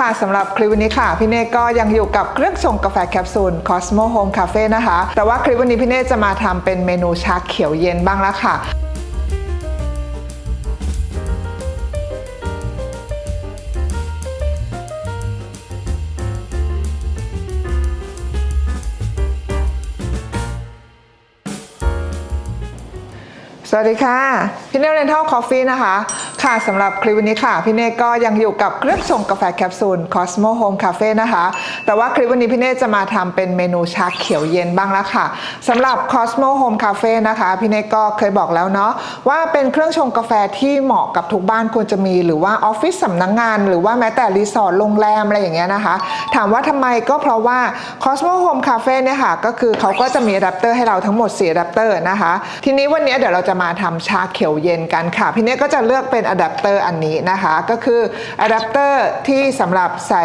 ค่ะสำหรับคลิปวันนี้ค่ะ พี่เน่ก็ยังอยู่กับเครื่องชงกาแฟแคปซูล Cosmo Home Cafe นะคะ แต่ว่าคลิปวันนี้พี่เน่จะมาทำเป็นเมนูชาเขียวเย็นบ้างแล้วค่ะสวัสดีค่ะพี่เนเรนทัลคอฟฟี่นะคะ ค่ะสำหรับคลิปวันนี้ค่ะ พี่เนก็ยังอยู่กับเครื่องชงกาแฟแคปซูล Cosmo Home Cafe นะคะ แต่ว่าคลิปวันนี้พี่เนจะมาทำเป็นเมนูชาเขียวเย็นบ้างแล้วค่ะสำหรับ Cosmo Home Cafe นะคะ พี่เนก็เคยบอกแล้วเนาะว่าเป็นเครื่องชงกาแฟที่เหมาะกับทุกบ้านควรจะมี หรือว่าออฟฟิศสำนักงงาน หรือว่าแม้แต่รีสอร์ทโรงแรมอะไรอย่างเงี้ยนะคะ ถามว่าทำไมก็เพราะว่า Cosmo Home Cafe เนี่ยค่ะก็คือเขาก็จะมีอะแดปเตอร์ให้เราทั้งหมด4อะแดปเตอร์นะคะ ทีนี้วันนี้เดี๋ยวเราจะมาทำชาเขียวเย็นกันค่ะ พี่เนยก็จะเลือกเป็นอะแดปเตอร์อันนี้นะคะ ก็คืออะแดปเตอร์ที่สำหรับใส่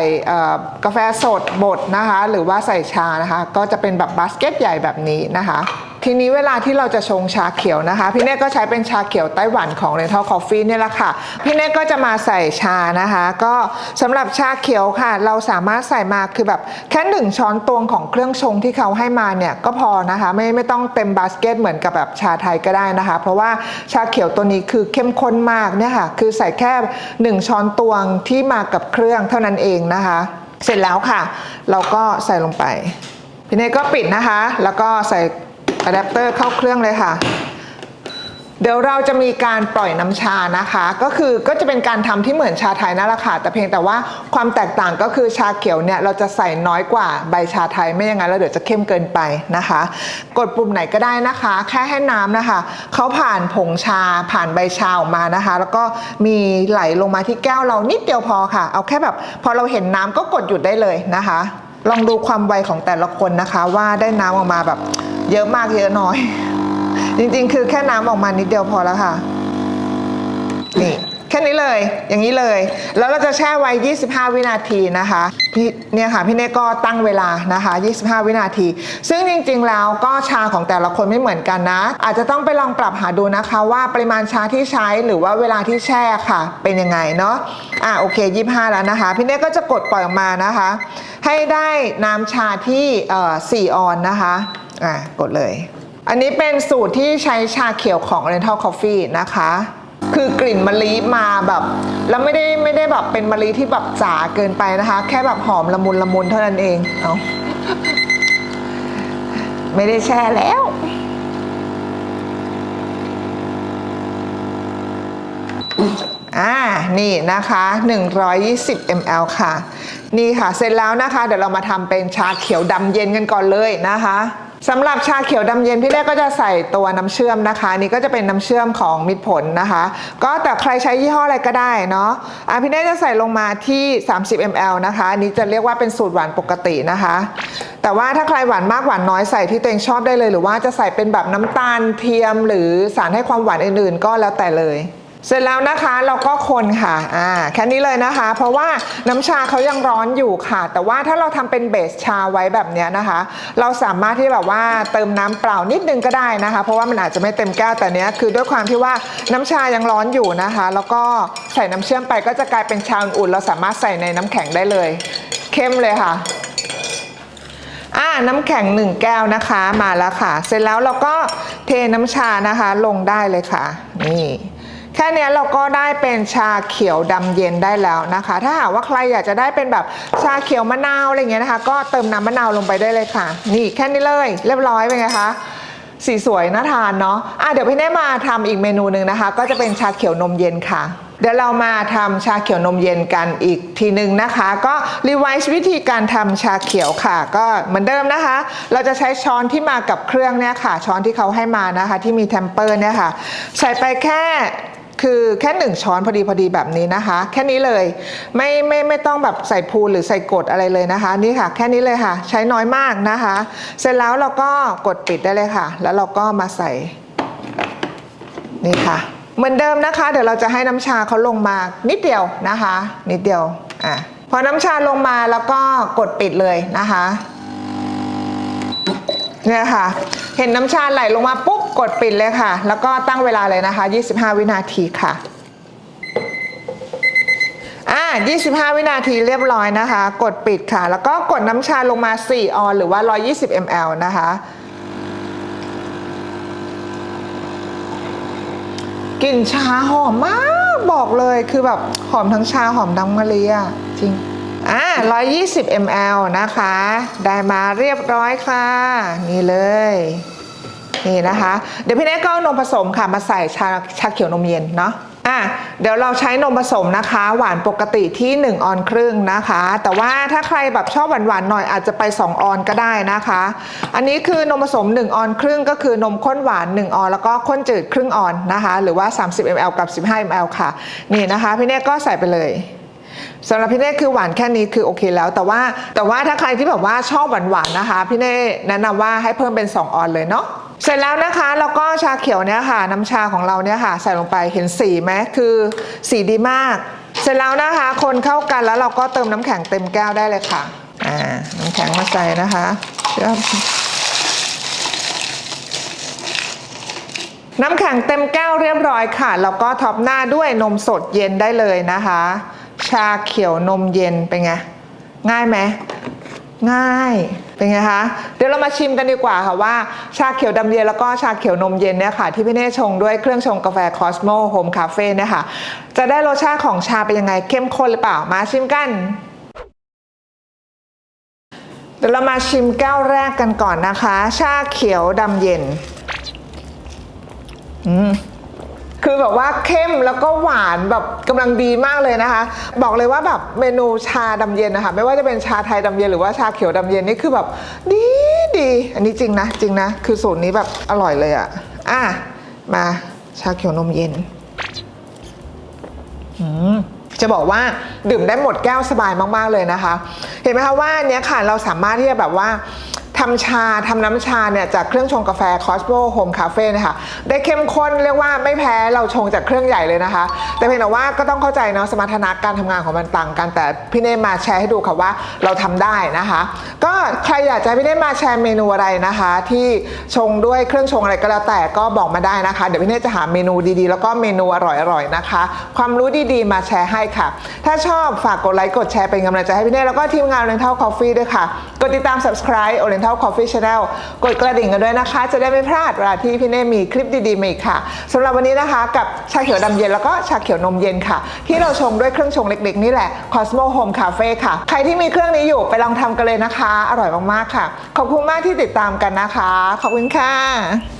กาแฟสดบดนะคะ หรือว่าใส่ชานะคะ ก็จะเป็นแบบบาสเกตใหญ่แบบนี้นะคะ ทีนี้เวลาที่เราจะชงชาเขียวนะคะ พี่เน่ก็ใช้เป็นชาเขียวไต้หวันของ Rental Coffee เนี่แหละค่ะ พี่เน่ก็จะมาใส่ชานะคะ ก็สำหรับชาเขียวค่ะ เราสามารถใส่มาคือแบบแค่หนึ่งช้อนตวงของเครื่องชงที่เขาให้มาเนี่ยก็พอนะคะ ไม่ไม่ต้องเต็มบาสเกตเหมือนกับแบบชาไทยก็ได้นะคะ เพราะว่าชาเขียวตัวนี้คือเข้มข้นมากเนี่ยค่ะคือใส่แค่หนึ่งช้อนตวงที่มากับเครื่องเท่านั้นเองนะคะ เสร็จแล้วค่ะ เราก็ใส่ลงไปพี่เน่ก็ปิดนะคะ แล้วก็ใส่ อะแดปเตอร์เข้าเครื่องเลยค่ะ เดี๋ยวเราจะมีการปล่อยน้ำชานะคะ ก็คือก็จะเป็นการทำที่เหมือนชาไทยนั่นแหละค่ะแต่เพียงแต่ว่าความแตกต่างก็คือชาเขียวเนี่ยเราจะใส่น้อยกว่าใบชาไทยไม่อย่างนั้นแล้วเดี๋ยวจะเข้มเกินไปนะคะ กดปุ่มไหนก็ได้นะคะ แค่ให้น้ำนะคะเขาผ่านผงชาผ่านใบชาออกมานะคะ แล้วก็มีไหลลงมาที่แก้วเรานิดเดียวพอค่ะ เอาแค่แบบ พอเราเห็นน้ำก็กดหยุดได้เลยนะคะ ลองดูความไวของแต่ละคนนะคะ ว่าได้น้ำออกมาแบบ เยอะมากเยอะน้อย จริงๆ คือแค่น้ำออกมานิดเดียวพอแล้วค่ะ นี่แค่นี้เลย อย่างนี้เลย แล้วเราจะแช่ไว้ 25 วินาทีนะคะ พี่เนี่ยค่ะ พี่เน่ก็ตั้งเวลานะคะ 25 วินาที ซึ่งจริงๆ แล้วก็ชาของแต่ละคนไม่เหมือนกันนะ อาจจะต้องไปลองปรับหาดูนะคะ ว่าปริมาณชาที่ใช้หรือว่าเวลาที่แช่ค่ะ เป็นยังไงเนาะ อะโอเค 25 แล้วนะคะ พี่เน่ก็จะกดปล่อยออกมานะคะ ให้ได้น้ำชาที่เอ่อ4ออนนะคะ อะกดเลย อันนี้เป็นสูตรที่ใช้ชาเขียวของ Oriental Coffee นะคะ คือกลิ่นมะลิมาแบบ แล้วไม่ได้ไม่ได้แบบเป็นมะลิที่แบบจ๋าเกินไปนะคะ แค่แบบหอมละมุนละมุนเท่านั้นเองเอาไม่ได้แช่แล้วอ่า นี่นะคะ 120 ml ค่ะ นี่ค่ะ เสร็จแล้วนะคะ เดี๋ยวเรามาทำเป็นชาเขียวดำเย็นกันก่อนเลยนะคะ สำหรับชาเขียวดำเย็นพี่เล็กก็จะใส่ตัวน้ำเชื่อมนะคะ นี่ก็จะเป็นน้ำเชื่อมของมิตรผลนะคะ ก็แต่ใครใช้ยี่ห้ออะไรก็ได้เนาะอะพี่เล็กจะใส่ลงมาที่ 30 ml นะคะอันนี้จะเรียกว่าเป็นสูตรหวานปกตินะคะ แต่ว่าถ้าใครหวานมากหวานน้อยใส่ที่ตัวเองชอบได้เลย หรือว่าจะใส่เป็นแบบน้ำตาลเทียม หรือสารให้ความหวานอื่นๆ ก็แล้วแต่เลย เสร็จแล้วนะคะเราก็คนค่ะอ่าแค่นี้เลยนะคะ เพราะว่าน้ำชาเขายังร้อนอยู่ค่ะ แต่ว่าถ้าเราทำเป็นเบสชาไว้แบบนี้นะคะ เราสามารถที่แบบว่าเติมน้ำเปล่านิดนึงก็ได้นะคะ เพราะว่ามันอาจจะไม่เต็มแก้วแต่เนี้ยคือด้วยความที่ว่าน้ำชายังร้อนอยู่นะคะ แล้วก็ใส่น้ำเชื่อมไปก็จะกลายเป็นชาอุ่นเราสามารถใส่ในน้ำแข็งได้เลย เข้มเลยค่ะอ่าน้ำแข็งหนึ่งแก้วนะคะมาแล้วค่ะ เสร็จแล้วเราก็เทน้ำชานะคะลงได้เลยค่ะ นี่ แค่นี้เราก็ได้เป็นชาเขียวดำเย็นได้แล้วนะคะ ถ้าหากว่าใครอยากจะได้เป็นแบบชาเขียวมะนาวอะไรเงี้ยนะคะ ก็เติมน้ำมะนาวลงไปได้เลยค่ะ นี่แค่นี้เลยเรียบร้อยเป็นไงคะสีสวยน่าทานเนาะอะเดี๋ยวพี่เน่มาทำอีกเมนูหนึ่งนะคะ ก็จะเป็นชาเขียวนมเย็นค่ะเดี๋ยวเรามาทำชาเขียวนมเย็นกันอีกทีหนึ่งนะคะ ก็รีไวซ์วิธีการทำชาเขียวค่ะ ก็เหมือนเดิมนะคะ เราจะใช้ช้อนที่มากับเครื่องเนี่ยค่ะ ช้อนที่เขาให้มานะคะ ที่มีเทมเปอร์เนี่ยค่ะ ใส่ไปแค่ คือแค่หนึ่งช้อนพอดีพอดีแบบนี้นะคะ แค่นี้เลยไม่ไม่ไม่ต้องแบบใส่พูนหรือใส่กดอะไรเลยนะคะ นี่ค่ะ แค่นี้เลยค่ะ ใช้น้อยมากนะคะ เสร็จแล้วเราก็กดปิดได้เลยค่ะ แล้วเราก็มาใส่ นี่ค่ะ เหมือนเดิมนะคะ เดี๋ยวเราจะให้น้ำชาเขาลงมานิดเดียวนะคะ นิดเดียวอะพอน้ำชาลงมาแล้วก็กดปิดเลยนะคะเนี่ยค่ะ เห็นน้ำชาไหลลงมาปุ๊บ กดปิดเลยค่ะ แล้วก็ตั้งเวลาเลยนะคะ 25 วินาทีค่ะอ่า25 วินาทีเรียบร้อยนะคะ กดปิดค่ะ แล้วก็กดน้ำชาลงมา 4 ออน หรือว่า 120 ml นะคะ กลิ่นชาหอมมาก บอกเลยคือแบบหอมทั้งชาหอมทั้งมะลิอะจริงอ่า120 ml นะคะ ได้มาเรียบร้อยค่ะ นี่เลย นี่นะคะ เดี๋ยวพี่เนทก็เอานมผสมค่ะมาใส่ชาชาเขียวนมเย็นเนาะอะเดี๋ยวเราใช้นมผสมนะคะ หวานปกติที่ 1 ออนครึ่งนะคะ แต่ว่าถ้าใครแบบชอบหวานๆหน่อยอาจจะไป 2 ออนก็ได้นะคะ อันนี้คือนมผสม 1 ออนครึ่งก็คือนมข้นหวาน 1 ออนแล้วก็ข้นจืดครึ่งออนนะคะ หรือว่า 30 ml กับ 15 ml ค่ะ นี่นะคะ พี่เนทก็ใส่ไปเลยสำหรับพี่เน่คือหวานแค่นี้คือโอเคแล้ว แต่ว่าแต่ว่าถ้าใครที่แบบว่าชอบหวานๆนะคะ พี่เน่แนะนำว่าให้เพิ่มเป็น 2 ออนเลยเนาะ เสร็จแล้วนะคะแล้วก็ชาเขียวเนี่ยค่ะน้ำชาของเราเนี่ยค่ะ ใส่ลงไปเห็นสีไหมคือสีดีมาก เสร็จแล้วนะคะ คนเข้ากันแล้วเราก็เติมน้ำแข็งเต็มแก้วได้เลยค่ะอ่าน้ำแข็งมาใส่นะคะเชื่อมน้ำแข็งเต็มแก้วเรียบร้อยค่ะ แล้วก็ท็อปหน้าด้วยนมสดเย็นได้เลยนะคะ ชาเขียวนมเย็นเป็นไง ง่ายไหม ง่าย เป็นไงคะ เดี๋ยวเรามาชิมกันดีกว่าค่ะว่า ชาเขียวดำเย็นแล้วก็ชาเขียวนมเย็นเนี่ยค่ะ ที่พี่เน่ชงด้วยเครื่องชงกาแฟ Cosmo Home Cafe เนี่ยค่ะ จะได้รสชาติของชาเป็นยังไงเข้มข้นหรือเปล่ามาชิมกันเดี๋ยวเรามาชิมแก้วแรกกันก่อนนะคะ ชาเขียวดำเย็น คือแบบว่าเข้มแล้วก็หวานแบบกำลังดีมากเลยนะคะ บอกเลยว่าแบบเมนูชาดำเย็นนะคะไม่ว่าจะเป็นชาไทยดำเย็นหรือว่าชาเขียวดำเย็นนี่คือแบบดีดีอันนี้จริงนะจริงนะคือสูตรนี้แบบอร่อยเลยอะอะมาชาเขียวนมเย็นอืมจะบอกว่าดื่มได้หมดแก้วสบายมาก ๆ เลยนะคะ เห็นไหมคะว่าอันเนี้ยค่ะเราสามารถที่จะแบบว่า ทำชาทำน้ำชาเนี่ยจากเครื่องชงกาแฟ Cosmo Home Cafe นะคะได้เข้มข้นเรียกว่าไม่แพ้เราชงจากเครื่องใหญ่เลยนะคะ แต่เพียงแต่ว่าก็ต้องเข้าใจเนาะสมรรถนะการทำงานของมันต่างกัน แต่พี่เน่มาแชร์ให้ดูค่ะว่าเราทำได้นะคะ ก็ใครอยากจะพี่เน่มาแชร์เมนูอะไรนะคะ ที่ชงด้วยเครื่องชงอะไรก็แล้วแต่ก็บอกมาได้นะคะ เดี๋ยวพี่เน่จะหาเมนูดีๆ แล้วก็เมนูอร่อยๆนะคะ ความรู้ดีๆมาแชร์ให้ค่ะ ถ้าชอบฝากกดไลค์กดแชร์เป็นกำลังใจให้พี่เน่แล้วก็ทีมงาน Oriental Coffee ด้วยค่ะกดติดตาม subscribe Mental Coffee Channel กดกระดิ่งกันด้วยนะคะ จะได้ไม่พลาดเวลาที่พี่เน่มีคลิปดีๆมาอีกค่ะสำหรับวันนี้นะคะ กับชาเขียวดำเย็นแล้วก็ชาเขียวนมเย็นค่ะ ที่เราชงด้วยเครื่องชงเล็กๆ นี่แหละ Cosmo Home Cafe ค่ะ ใครที่มีเครื่องนี้อยู่ไปลองทำกันเลยนะคะ อร่อยมากๆค่ะ ขอบคุณมากที่ติดตามกันนะคะ ขอบคุณค่ะ